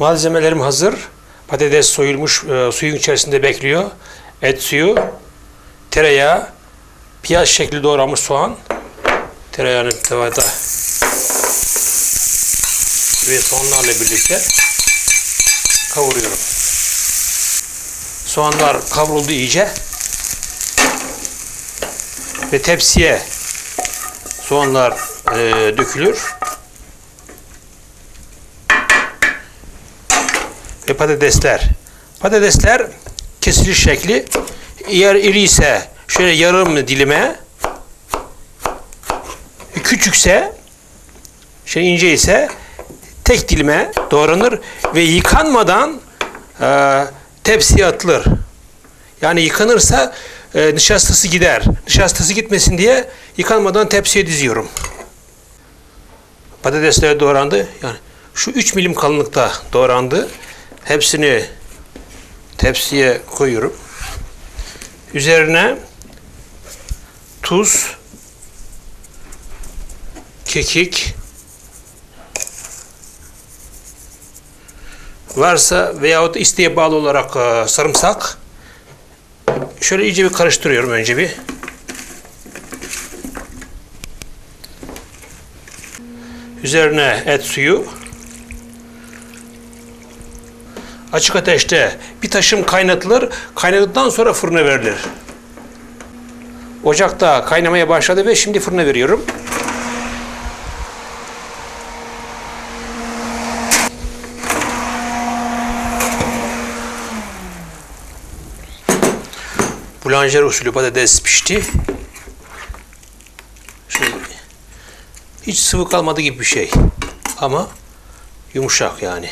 Malzemelerim hazır. Patates soyulmuş, e, suyun içerisinde bekliyor. Et suyu, tereyağı, piyaz şekli doğranmış soğan. Tereyağını tavada ve soğanlarla birlikte kavuruyorum. Soğanlar kavruldu iyice. Ve tepsiye soğanlar e, dökülür. Ve patatesler. Patatesler kesiliş şekli. Eğer iri ise şöyle yarım dilime küçükse şey ince ise tek dilime doğranır ve yıkanmadan e, tepsiye atılır. Yani yıkanırsa e, nişastası gider. Nişastası gitmesin diye yıkanmadan tepsiye diziyorum. Patatesler doğrandı. Yani şu 3 milim kalınlıkta doğrandı. Hepsini tepsiye koyuyorum. Üzerine tuz, kekik, varsa veyahut isteğe bağlı olarak e, sarımsak şöyle iyice bir karıştırıyorum önce bir. Üzerine et suyu. Açık ateşte bir taşım kaynatılır. Kaynadıktan sonra fırına verilir. Ocakta kaynamaya başladı ve şimdi fırına veriyorum. Boulanger usulü patates pişti. Şöyle, hiç sıvı kalmadı gibi bir şey. Ama yumuşak yani.